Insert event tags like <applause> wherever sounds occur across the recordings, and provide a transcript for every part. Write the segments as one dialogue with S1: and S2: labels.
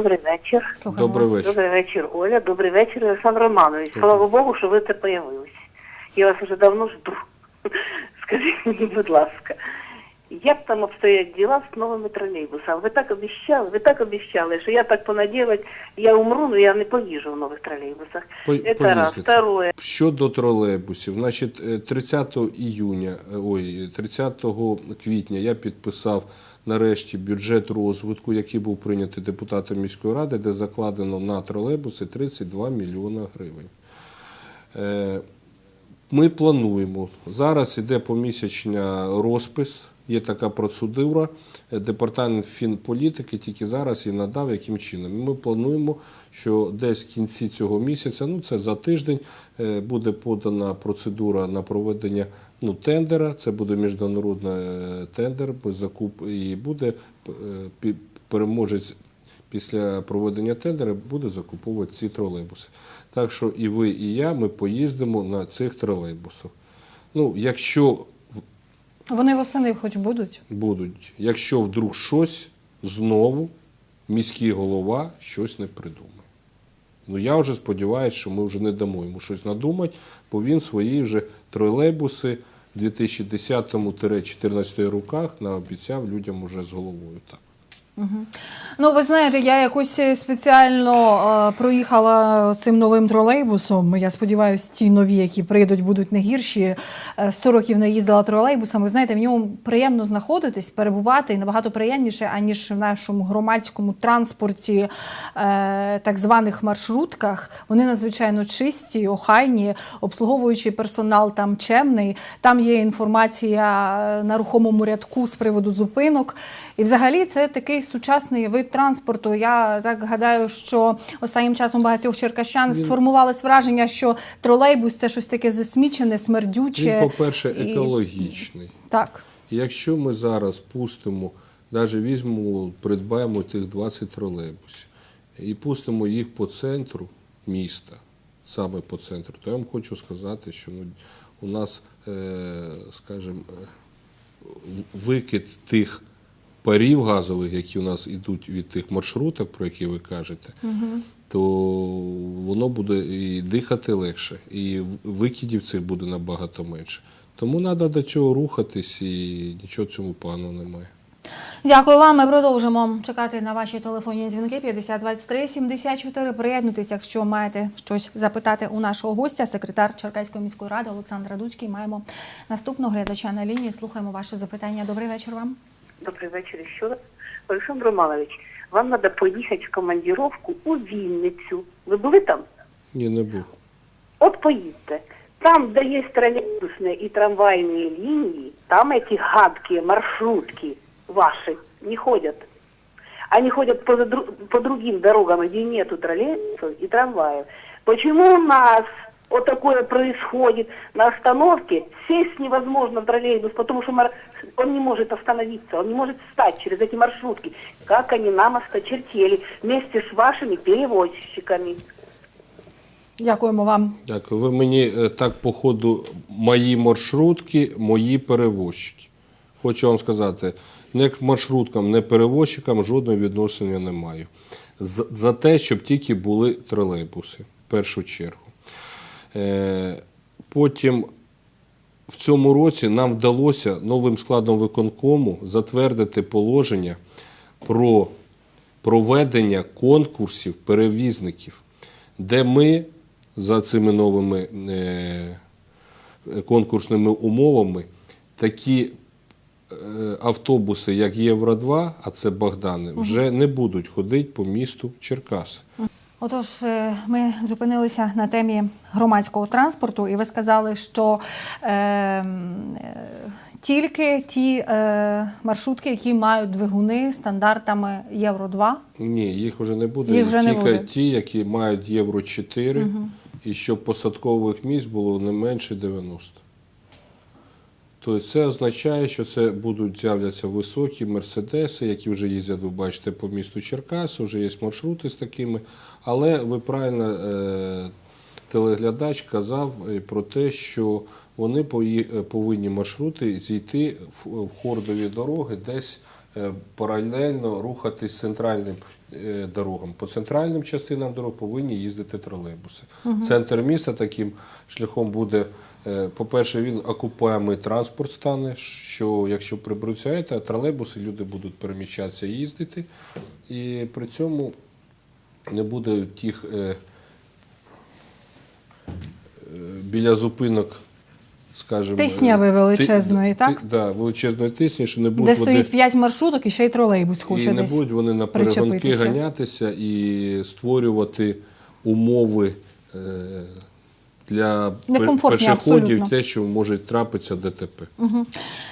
S1: Добрий вечір.
S2: Слухаємо
S3: Добрий
S2: вас.
S3: вечір.
S1: Добрий вечір, Оля. Добрий вечір, Олександр Романович. Слава Богу, що ви це появились. Я вас вже давно жду. <laughs> Скажіть мені, будь ласка, як там обстоять діла з новими тролейбусами? Ви так обіцяли, ви так обіцяли, що я так понадіялась, я умру, але я не поїжджу в нових тролейбусах.
S3: По-
S1: Це раз. Второе.
S3: Щодо тролейбусів, значить, е, 30 іюня, е, ой, 30 квітня я підписав нарешті бюджет розвитку, який був прийнятий депутатом міської ради, де закладено на тролейбуси 32 мільйона гривень. Е, Ми плануємо. Зараз іде помісячня розпис, є така процедура. Е, Департамент фінполітики тільки зараз і надав, яким чином. Ми плануємо, що десь в кінці цього місяця, ну це за тиждень, е, буде подана процедура на проведення ну, тендера. Це буде міжнародний е, тендер, закуп і буде переможець після проведення тендера буде закуповувати ці тролейбуси. Так що і ви, і я ми поїздимо на цих тролейбусах. Ну, якщо
S2: Вони восени хоч будуть.
S3: будуть, якщо вдруг щось знову міський голова щось не придумає. Ну я вже сподіваюся, що ми вже не дамо йому щось надумати, бо він свої вже тролейбуси в 2010-14 роках наобіцяв людям уже з головою. Так.
S2: Ну, ви знаєте, я якось е, спеціально е, проїхала цим новим тролейбусом. Я сподіваюся, ті нові, які прийдуть, будуть не гірші. Е, 100 років не їздила тролейбусом. Ви знаєте, в ньому приємно знаходитись, перебувати і набагато приємніше, аніж в нашому громадському транспорті, е, так званих маршрутках. Вони надзвичайно чисті, охайні, обслуговуючий персонал там чемний. Там є інформація е, на рухомому рядку з приводу зупинок. І взагалі це такий сучасний вид транспорту. Я так гадаю, що останнім часом багатьох черкащан сформувалось враження, що тролейбус це щось таке засмічене, смердюче.
S3: Він, по-перше,
S2: І-
S3: екологічний.
S2: Так.
S3: Якщо ми зараз пустимо, навіть візьмемо, придбаємо тих 20 тролейбусів і пустимо їх по центру міста, саме по центру, то я вам хочу сказати, що ну, у нас, е, скажімо, е, викид тих парів газових, які у нас йдуть від тих маршруток, про які ви кажете, то воно буде і дихати легше, і викидів цих буде набагато менше. Тому треба до цього рухатись, і нічого цьому поганого немає.
S2: Дякую вам. Ми продовжимо чекати на ваші телефонні дзвінки 50 23 74. Приєднуйтесь, якщо маєте щось запитати у нашого гостя, секретар Черкаської міської ради Олександр Радуцький. Маємо наступного глядача на лінії. Слухаємо ваше запитання. Добрий вечір вам.
S1: Добрий вечір ще раз. Олександр Романович, вам треба поїхати в командировку у Вінницю. Ви були там?
S3: Ні, не був.
S1: От поїдьте. Там, де є троллейбусные и трамвайные линии, там эти гадкие маршрутки ваши не ходят. Они ходят по, дру- по другим дорогам, где нету троллейбусов и трамваев. Почему у нас вот такое происходит на остановке? Сесть невозможно в троллейбус, потому что он не может остановиться, он не может встать через эти маршрутки. Как они нам осточертели вместе с вашими перевозчиками.
S2: Дякуємо вам.
S3: Дякую. Ви мені е, так по ходу мої маршрутки, мої перевозчики. Хочу вам сказати, не к маршруткам, не перевозчикам жодного відношення не маю. За те, щоб тільки були тролейбуси, в першу чергу. Е, Потім в цьому році нам вдалося новим складом виконкому затвердити положення про проведення конкурсів перевізників, де ми за цими новими е, конкурсними умовами такі е, автобуси, як Євро-2, а це Богдани, вже не будуть ходити по місту Черкаси.
S2: Отож, е, ми зупинилися на темі громадського транспорту, і ви сказали, що е, е, тільки ті е, маршрутки, які мають двигуни стандартами Євро 2
S3: Ні, їх вже не буде.
S2: Їх вже не
S3: Тільки
S2: буде.
S3: ті, які мають Євро 4, і щоб посадкових місць було не менше 90. Тобто це означає, що це будуть з'являться високі мерседеси, які вже їздять, ви бачите, по місту Черкаси, вже є маршрути з такими. Але ви правильно, е, телеглядач казав е, про те, що вони е, повинні маршрути зійти в хордові дороги, десь паралельно рухатись центральним е, дорогам. По центральним частинам дорог повинні їздити тролейбуси. Центр міста таким шляхом буде, е, по-перше, він окупаємий транспорт стане, що якщо приберуться тролейбуси, люди будуть переміщатися і їздити. І при цьому не буде тих е, е, біля зупинок, скажімо,
S2: Тисняви величезної,
S3: ти-
S2: так?
S3: ти- да, величезної тисні, що не
S2: Де
S3: будуть вони,
S2: стоїть 5 маршруток і ще й тролейбус хоче
S3: і не
S2: десь.
S3: будуть вони на перегонки ганятися і створювати умови е, для пе- пешеходів, те, що може трапитися ДТП.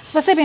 S2: Спасибі.